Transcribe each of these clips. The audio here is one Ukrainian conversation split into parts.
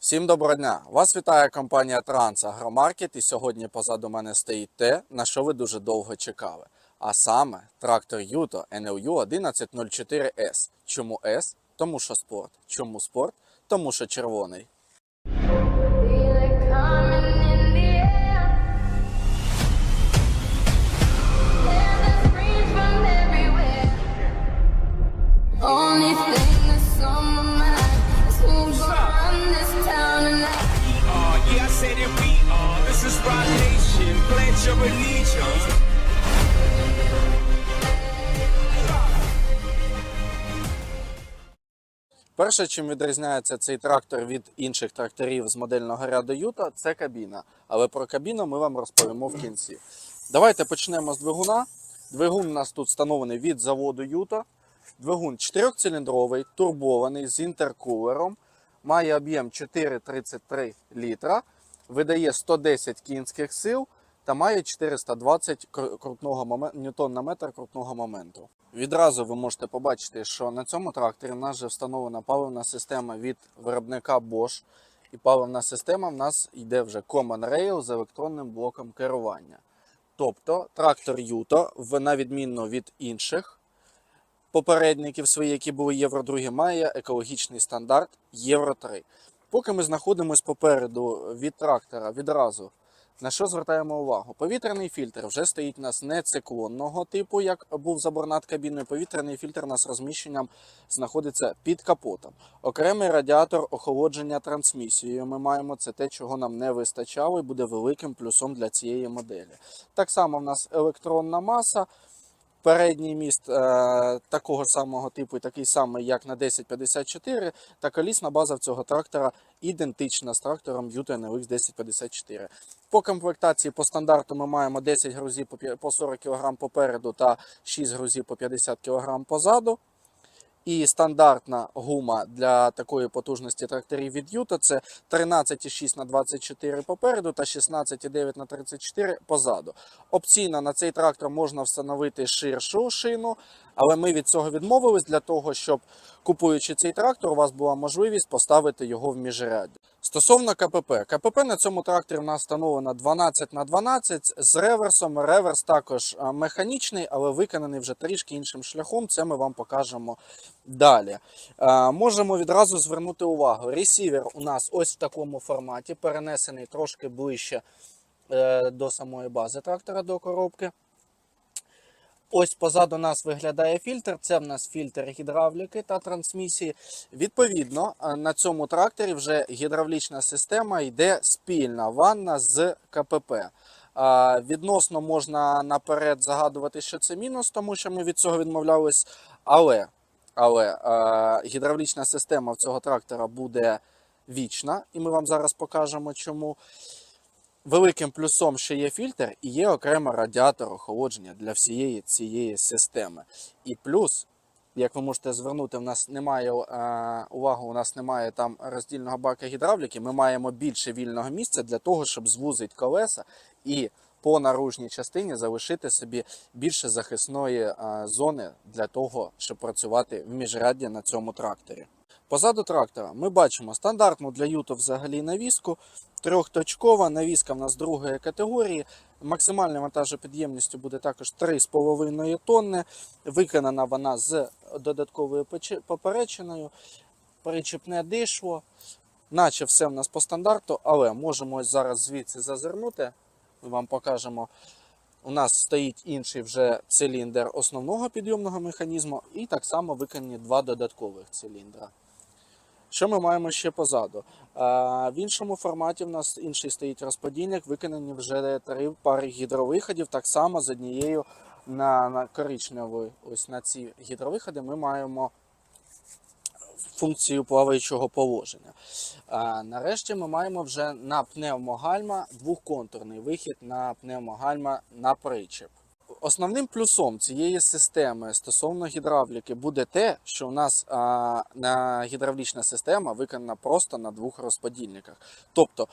Всім доброго дня! Вас вітає компанія Транс Агромаркет і сьогодні позаду мене стоїть те, на що ви дуже довго чекали. А саме трактор Юто NLU 1104S. Чому S? Тому що спорт. Чому спорт? Тому що червоний. Feel This is Nation. Pledge your allegiance. Перше, чим відрізняється цей трактор від інших тракторів з модельного ряду Юта, це кабіна. Але про кабіну ми вам розповімо в кінці. Давайте почнемо з двигуна. Двигун у нас тут встановлений від заводу Юта. Двигун 4-циліндровий, турбований з інтеркулером. Має об'єм 4,33 літра, видає 110 кінських сил та має 420 крутного ньютон на метр крутного моменту. Відразу ви можете побачити, що на цьому тракторі в нас вже встановлена паливна система від виробника Bosch. І паливна система в нас йде вже Common Rail з електронним блоком керування. Тобто трактор Юто, на відміну від інших попередників своїх, які були Євро 2, має екологічний стандарт Євро 3. Поки ми знаходимося попереду від трактора відразу, на що звертаємо увагу? Повітряний фільтр вже стоїть у нас не циклонного типу, як був забор над кабіною. Повітряний фільтр у нас розміщенням знаходиться під капотом. Окремий радіатор охолодження трансмісією ми маємо. Це те, чого нам не вистачало, і буде великим плюсом для цієї моделі. Так само в нас електронна маса. Передній міст е, такого самого типу, такий самий, як на 1054, та колісна база в цього трактора ідентична з трактором Yuto NLX 1054. По комплектації по стандарту ми маємо 10 грузів по 40 кг попереду та 6 грузів по 50 кг позаду. І стандартна гума для такої потужності тракторів від Юта це 13,6 на 24 попереду та 16,9 на 34 позаду. Опційно на цей трактор можна встановити ширшу шину, але ми від цього відмовились для того, щоб купуючи цей трактор, у вас була можливість поставити його в міжряді. Стосовно КПП, КПП на цьому тракторі в нас встановлено 12 на 12 з реверсом. Реверс також механічний, але виконаний вже трішки іншим шляхом. Це ми вам покажемо далі. Можемо відразу звернути увагу. Ресівер у нас ось в такому форматі, перенесений трошки ближче е, до самої бази трактора, до коробки. Ось позаду нас виглядає фільтр. Це в нас фільтр гідравліки та трансмісії. Відповідно, е, на цьому тракторі вже гідравлічна система йде спільна ванна з КПП. Відносно можна наперед загадувати, що це мінус, тому що ми від цього відмовлялись. Але, але е, гідравлічна система в цього трактора буде вічна, і ми вам зараз покажемо чому. Великим плюсом ще є фільтр і є окремо радіатор охолодження для всієї цієї системи. І плюс, як ви можете звернути, в нас немає е, увагу, у нас немає там роздільного бака гідравліки. Ми маємо більше вільного місця для того, щоб звузити колеса і по наружній частині залишити собі більше захисної е, зони для того, щоб працювати в міжрядді на цьому тракторі. Позаду трактора ми бачимо стандартну для Юто взагалі навіску. Трьохточкова навіска в нас другої категорії. Максимальною вантажопідємністю буде також 3,5 тонни. Виконана вона з додатковою поперечиною. Причіпне дишло. Наче все в нас по стандарту, але можемо ось зараз звідси зазирнути. Ми вам покажемо. У нас стоїть інший вже циліндр основного підйомного механізму, і так само виконані два додаткових циліндра. Що ми маємо ще позаду? В іншому форматі в нас інший стоїть розподільник, виконані вже три пари гідровиходів. Так само з однією на, на коричневої, ось на ці гідровиходи ми маємо функцію плаваючого положення. А, нарешті ми маємо вже на пневмогальма двохконтурний вихід на пневмогальма на причеп. Основним плюсом цієї системи стосовно гідравліки буде те, що у нас а, на гідравлічна система виконана просто на двох розподільниках. Тобто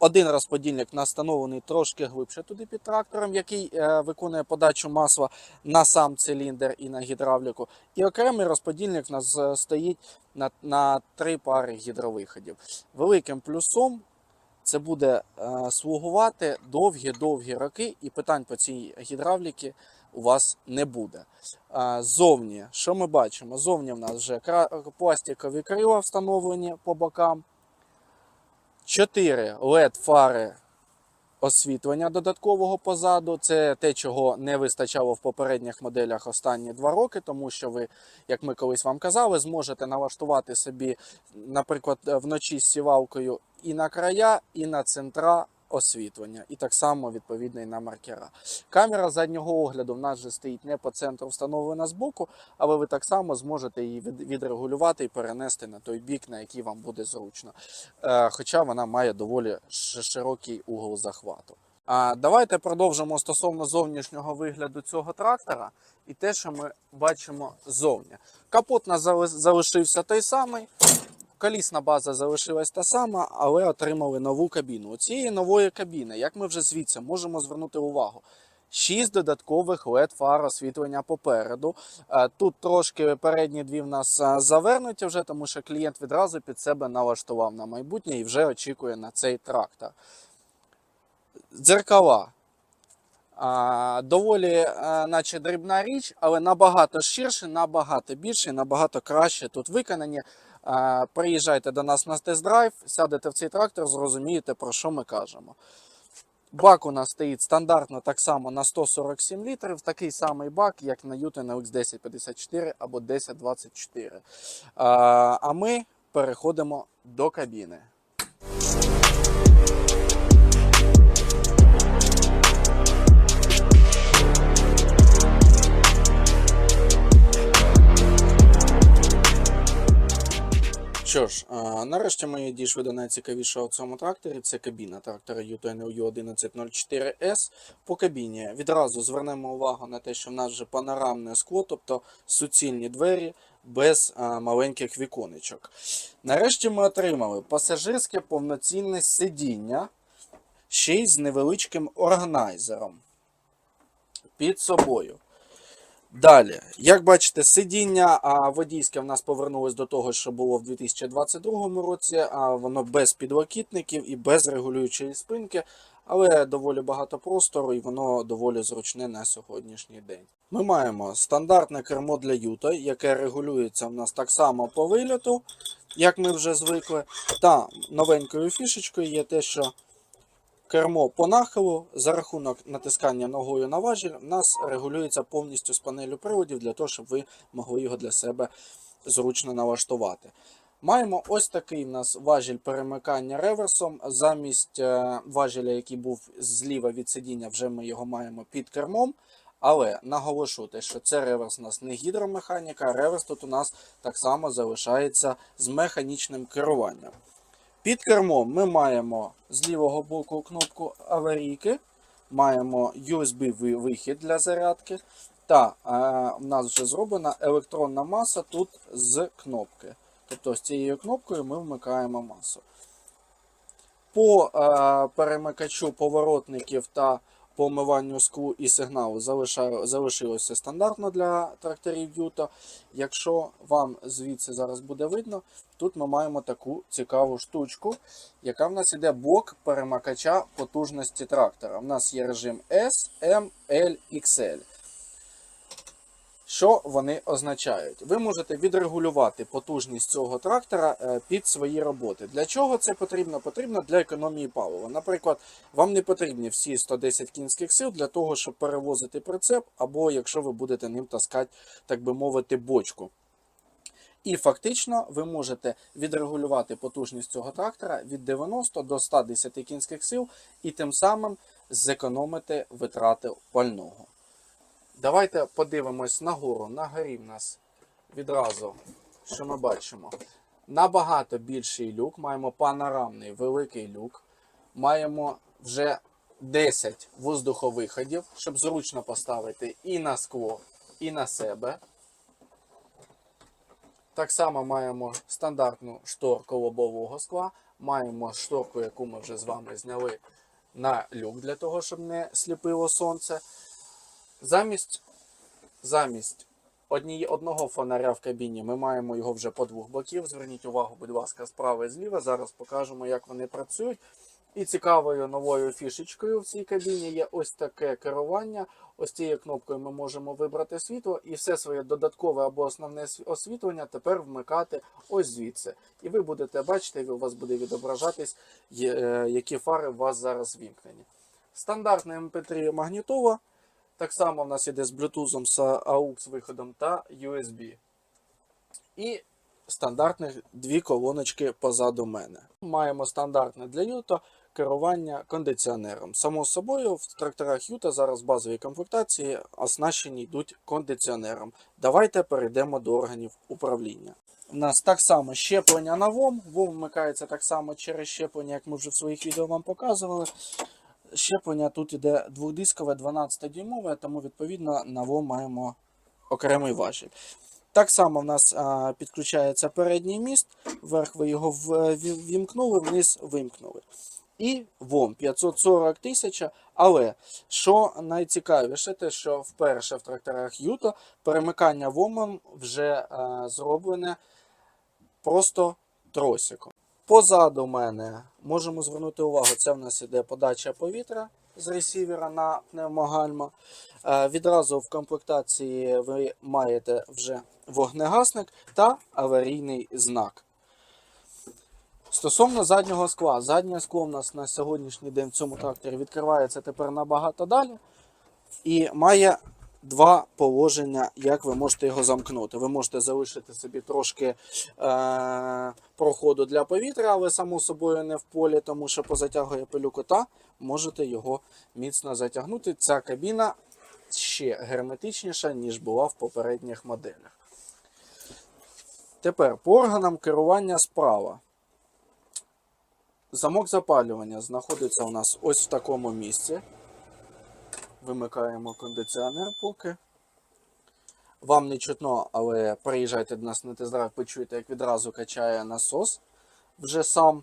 Один розподільник настановлений трошки глибше туди під трактором, який е, виконує подачу масла на сам циліндр і на гідравліку. І окремий розподільник у нас е, стоїть на, на три пари гідровиходів. Великим плюсом це буде е, слугувати довгі-довгі роки, і питань по цій гідравліки у вас не буде. Зовні, що ми бачимо? Зовні в нас вже пластикові крила встановлені по бокам. 4 LED-фари освітлення додаткового позаду. Це те, чого не вистачало в попередніх моделях останні два роки, тому що ви, як ми колись вам казали, зможете налаштувати собі, наприклад, вночі з сівалкою і на края, і на центра освітлення, і так само відповідно і на маркера. Камера заднього огляду в нас вже стоїть не по центру встановлена збоку, але ви так само зможете її відрегулювати і перенести на той бік, на який вам буде зручно. Е, Хоча вона має доволі широкий угол захвату. Давайте продовжимо стосовно зовнішнього вигляду цього трактора і те, що ми бачимо ззовні. Капот у залишився той самий. Колісна база залишилась та сама, але отримали нову кабіну. У цієї нової кабіни, як ми вже звідси можемо звернути увагу, 6 додаткових led фар освітлення попереду. Е, Тут трошки передні дві в нас е, завернуті вже, тому що клієнт відразу під себе налаштував на майбутнє і вже очікує на цей трактор. Дзеркала. А, доволі, е, наче дрібна річ, але набагато ширше, набагато більше, набагато краще тут виконані. Приїжджайте до нас на тест-драйв, сядете в цей трактор, зрозумієте, про що ми кажемо. Бак у нас стоїть стандартно так само на 147 літрів, такий самий бак, як на Yuten LX 1054 або 1024. А, а ми переходимо до кабіни. Що ж, нарешті ми дійшли до найцікавішого в цьому тракторі. Це кабіна трактора UTNLU 1104S. По кабіні відразу звернемо увагу на те, що в нас вже панорамне скло, тобто суцільні двері без маленьких віконечок. Нарешті ми отримали пасажирське повноцінне сидіння ще й з невеличким органайзером під собою. Далі, як бачите, сидіння а, водійське в нас повернулось до того, що було в 2022 році, а воно без підлокітників і без регулюючої спинки, але доволі багато простору і воно доволі зручне на сьогоднішній день. Ми маємо стандартне кермо для юта, яке регулюється в нас так само по вильоту, як ми вже звикли. Та новенькою фішечкою є те, що кермо по нахилу за рахунок натискання ногою на важіль у нас регулюється повністю з панелю приводів для того, щоб ви могли його для себе зручно налаштувати. Маємо ось такий в нас важіль перемикання реверсом. Замість е, важеля, який був зліва від сидіння, вже ми його маємо під кермом. Але наголошу те, що це реверс у нас не гідромеханіка, а реверс тут у нас так само залишається з механічним керуванням. Під кермом ми маємо з лівого боку кнопку аварійки, маємо USB-вихід для зарядки, та е, у нас вже зроблена електронна маса тут з кнопки. Тобто з цією кнопкою ми вмикаємо масу. По е, перемикачу поворотників та по омиванню склу і сигналу залишилося стандартно для тракторів Юта. Якщо вам звідси зараз буде видно, тут ми маємо таку цікаву штучку, яка в нас іде блок перемикача потужності трактора. У нас є режим S, M, L, XL. Що вони означають? Ви можете відрегулювати потужність цього трактора е, під свої роботи. Для чого це потрібно? Потрібно для економії палива. Наприклад, вам не потрібні всі 110 кінських сил для того, щоб перевозити прицеп, або якщо ви будете ним таскати, так би мовити, бочку. І фактично ви можете відрегулювати потужність цього трактора від 90 до 110 кінських сил і тим самим зекономити витрати пального. Давайте подивимось нагору. На горі в нас відразу, що ми бачимо. Набагато більший люк. Маємо панорамний великий люк. Маємо вже 10 воздуховиходів, щоб зручно поставити і на скло, і на себе. Так само маємо стандартну шторку лобового скла, маємо шторку, яку ми вже з вами зняли на люк для того, щоб не сліпило сонце. Замість, замість однієї, одного фонаря в кабіні ми маємо його вже по двох боків. Зверніть увагу, будь ласка, справа і зліва. Зараз покажемо, як вони працюють. І цікавою новою фішечкою в цій кабіні є ось таке керування. Ось цією кнопкою ми можемо вибрати світло і все своє додаткове або основне освітлення тепер вмикати ось звідси. І ви будете бачити, у вас буде відображатись, е, які фари у вас зараз вімкнені. Стандартна MP3 магнітова. Так само в нас іде з Bluetooth, з AUX виходом та USB. І стандартних дві колоночки позаду мене. Маємо стандартне для Юта керування кондиціонером. Само собою, в тракторах Юта зараз базові комплектації оснащені йдуть кондиціонером. Давайте перейдемо до органів управління. У нас так само щеплення на ВОМ. ВОМ вмикається так само через щеплення, як ми вже в своїх відео вам показували. Щеплення тут іде двохдискове 12-дюймове, тому відповідно на ВОМ маємо окремий важіль. Так само в нас а, підключається передній міст, вверх ви його в- вімкнули, вниз вимкнули. І ВОМ 540 тисяч. Але що найцікавіше, те, що вперше в тракторах Юто перемикання ВОМом вже а, зроблене просто тросиком. Позаду мене можемо звернути увагу, це в нас іде подача повітря з ресівера на пневмогальма. Е, Відразу в комплектації ви маєте вже вогнегасник та аварійний знак. Стосовно заднього скла, заднє скло у нас на сьогоднішній день в цьому тракторі відкривається тепер набагато далі і має два положення, як ви можете його замкнути. Ви можете залишити собі трошки е- проходу для повітря, але само собою не в полі, тому що позатягує пилюку, та можете його міцно затягнути. Ця кабіна ще герметичніша, ніж була в попередніх моделях. Тепер по органам керування справа. Замок запалювання знаходиться у нас ось в такому місці. Вимикаємо кондиціонер поки. Вам не чутно, але приїжджайте до нас на тест-драйв, почуєте, як відразу качає насос вже сам.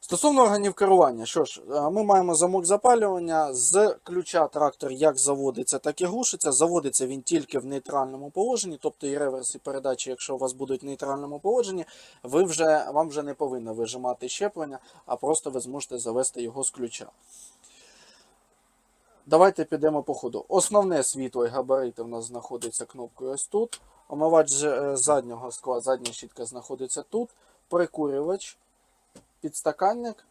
Стосовно органів керування, що ж, е, ми маємо замок запалювання. З ключа трактор як заводиться, так і глушиться. Заводиться він тільки в нейтральному положенні, тобто і реверс, і передачі, якщо у вас будуть в нейтральному положенні, ви вже, вам вже не повинно вижимати щеплення, а просто ви зможете завести його з ключа. Давайте підемо по ходу. Основне світло і габарити в нас знаходиться кнопкою ось тут. Омивач е, заднього скла, задня щітка знаходиться тут. Прикурювач, підстаканник.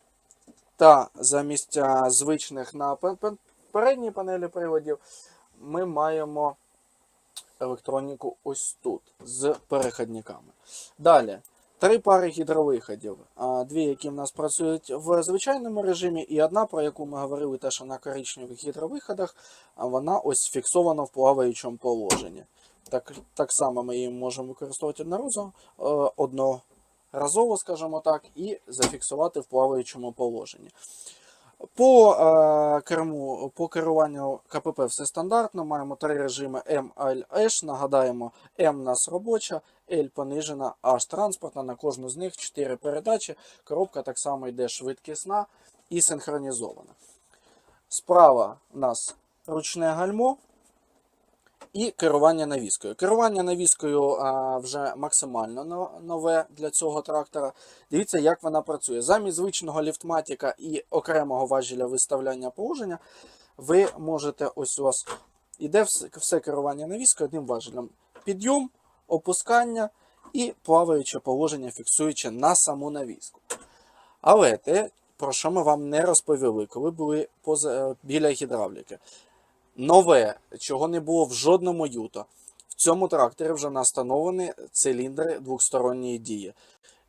Та замість звичних на пе- пе- передній панелі приводів ми маємо електроніку ось тут з переходниками. Далі. Три пари гідровиходів. Дві, які в нас працюють в звичайному режимі, і одна, про яку ми говорили, те, що на коричневих гідровиходах, вона ось фіксована в плаваючому положенні. Так, так само ми її можемо використовувати одноразово, е, скажімо так, і зафіксувати в плаваючому положенні. По е, керму, по керуванню КПП все стандартно. Маємо три режими M, L, H. Нагадаємо, у нас робоча, L понижена, H транспортна. На кожну з них 4 передачі. Коробка так само йде швидкісна і синхронізована. Справа у нас ручне гальмо і керування навіскою. Керування навіскою вже максимально нове для цього трактора. Дивіться, як вона працює. Замість звичного ліфтматіка і окремого важеля виставляння положення, ви можете ось у вас іде все, все керування навіскою одним важелем. Підйом, опускання і плаваюче положення, фіксуючи на саму навіску. Але те, про що ми вам не розповіли, коли були поза, біля гідравліки. Нове, чого не було в жодному юто. В цьому тракторі вже настановлені циліндри двосторонньої дії.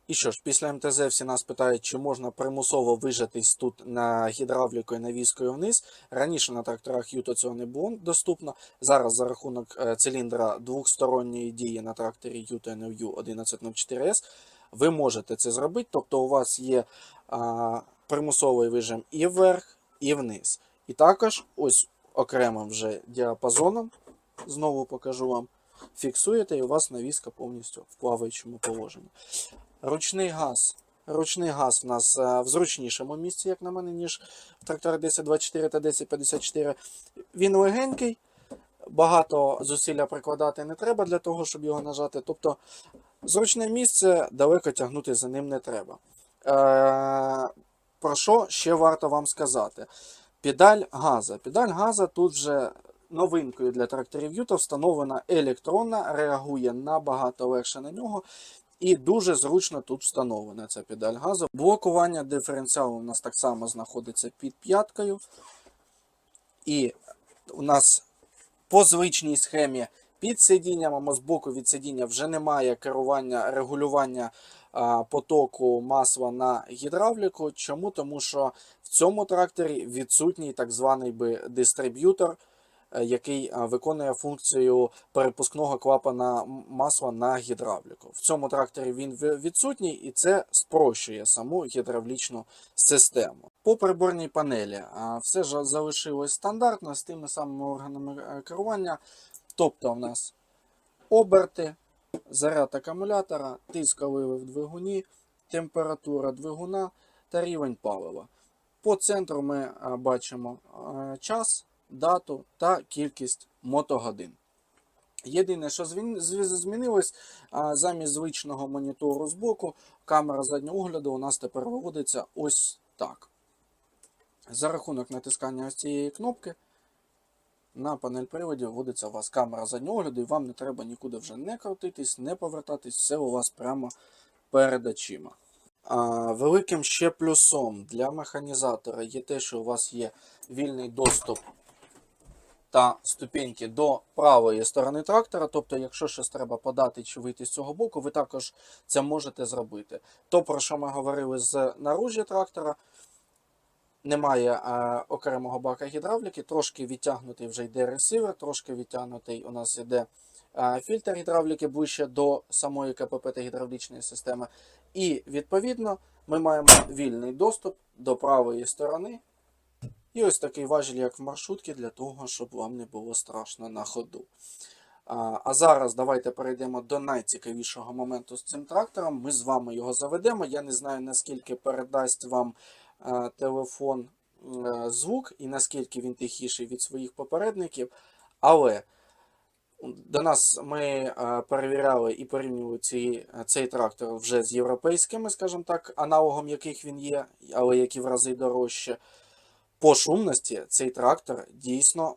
І що ж, після МТЗ всі нас питають, чи можна примусово вижатись тут на гідравліку і навіскою вниз. Раніше на тракторах Юто цього не було доступно. Зараз за рахунок е, циліндра двосторонньої дії на тракторі Юто NLU 1104S ви можете це зробити. Тобто у вас є а, примусовий вижим і вверх, і вниз. І також ось окремим вже діапазоном, знову покажу вам, фіксуєте і у вас навіска повністю в плаваючому положенні. Ручний газ Ручний газ в нас е, в зручнішому місці, як на мене, ніж в тракторі 1024 та 1054. Він легенький, багато зусилля прикладати не треба для того, щоб його нажати. Тобто зручне місце далеко тягнути за ним не треба. Е, про що ще варто вам сказати? Педаль газа. Педаль газа тут вже новинкою для тракторів Юта встановлена електронна, реагує набагато легше на нього. І дуже зручно тут встановлена ця педаль газу. Блокування диференціалу у нас так само знаходиться під п'яткою. І у нас по звичній схемі під сидінням, або з боку від сидіння вже немає керування, регулювання а, потоку масла на гідравліку. Чому? Тому що в цьому тракторі відсутній так званий би дистриб'ютор, е, який виконує функцію перепускного клапана масла на гідравліку. В цьому тракторі він відсутній, і це спрощує саму гідравлічну систему. По приборній панелі все ж залишилось стандартно з тими самими органами е, керування. Тобто в нас оберти, заряд акумулятора, тиск оливи в двигуні, температура двигуна та рівень палива. По центру ми бачимо час, дату та кількість мотогодин. Єдине, що змінилось, замість звичного монітору збоку, камера заднього огляду у нас тепер виводиться ось так. За рахунок натискання ось цієї кнопки на панель приводів вводиться у вас камера заднього огляду, і вам не треба нікуди вже не крутитись, не повертатись, все у вас прямо перед очима. Великим ще плюсом для механізатора є те, що у вас є вільний доступ та ступеньки до правої сторони трактора. Тобто, якщо щось треба подати чи вийти з цього боку, ви також це можете зробити. То, про що ми говорили з наружі трактора, немає е, окремого бака гідравліки, трошки відтягнутий вже йде ресивер, трошки відтягнутий у нас йде фільтр гідравліки ближче до самої КПП та гідравлічної системи. І відповідно ми маємо вільний доступ до правої сторони. І ось такий важіль, як в маршрутці, для того, щоб вам не було страшно на ходу. А, зараз давайте перейдемо до найцікавішого моменту з цим трактором. Ми з вами його заведемо. Я не знаю, наскільки передасть вам телефон е, звук і наскільки він тихіший від своїх попередників. Але до нас ми е, перевіряли і порівнювали ці, цей трактор вже з європейськими, скажімо так, аналогом яких він є, але які в рази дорожче. По шумності цей трактор дійсно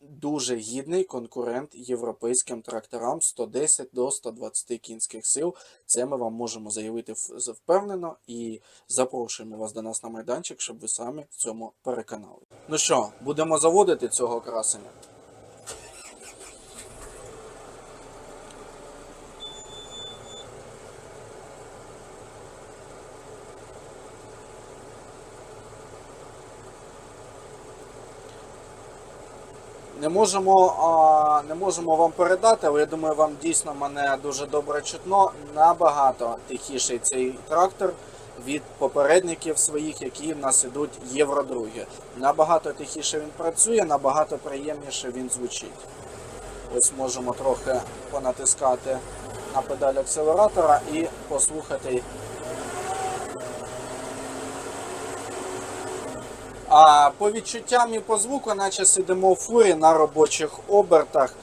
дуже гідний конкурент європейським тракторам 110 до 120 кінських сил. Це ми вам можемо заявити впевнено і запрошуємо вас до нас на майданчик, щоб ви самі в цьому переконали. Ну що, будемо заводити цього красення? Не можемо, а, не можемо вам передати, але я думаю, вам дійсно мене дуже добре чутно. Набагато тихіший цей трактор від попередників своїх, які в нас ідуть євро другі. Набагато тихіше він працює, набагато приємніше він звучить. Ось можемо трохи понатискати на педаль акселератора і послухати А по відчуттям і по звуку, наче сидимо в фурі на робочих обертах.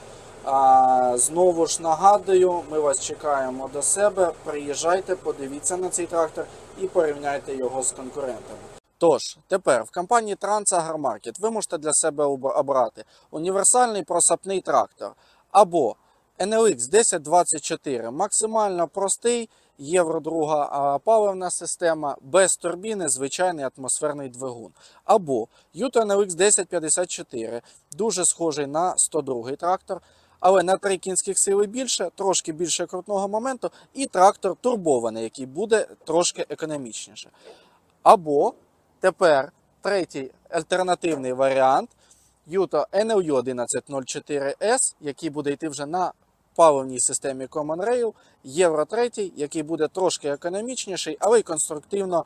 А, знову ж нагадую, ми вас чекаємо до себе. Приїжджайте, подивіться на цей трактор і порівняйте його з конкурентами. Тож, тепер в компанії Трансагромаркет ви можете для себе обрати універсальний просапний трактор або NLX 1024 максимально простий, євро друга паливна система, без турбіни, звичайний атмосферний двигун. Або Yuto NLX 1054, дуже схожий на 102 трактор, але на 3 кінських сили більше, трошки більше крутного моменту, і трактор турбований, який буде трошки економічніше. Або тепер третій альтернативний варіант Yuto NLU 1104S, який буде йти вже на паливній системі Common Rail, Євро 3, який буде трошки економічніший, але й конструктивно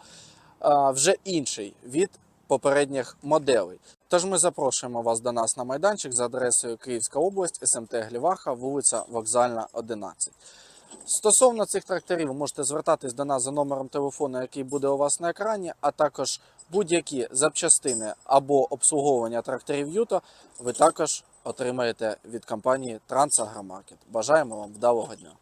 вже інший від попередніх моделей. Тож ми запрошуємо вас до нас на майданчик за адресою Київська область, СМТ Гліваха, вулиця Вокзальна, 11. Стосовно цих тракторів, можете звертатись до нас за номером телефону, який буде у вас на екрані, а також будь-які запчастини або обслуговування тракторів Юто ви також отримаєте від компанії Трансагромаркет. Бажаємо вам вдалого дня!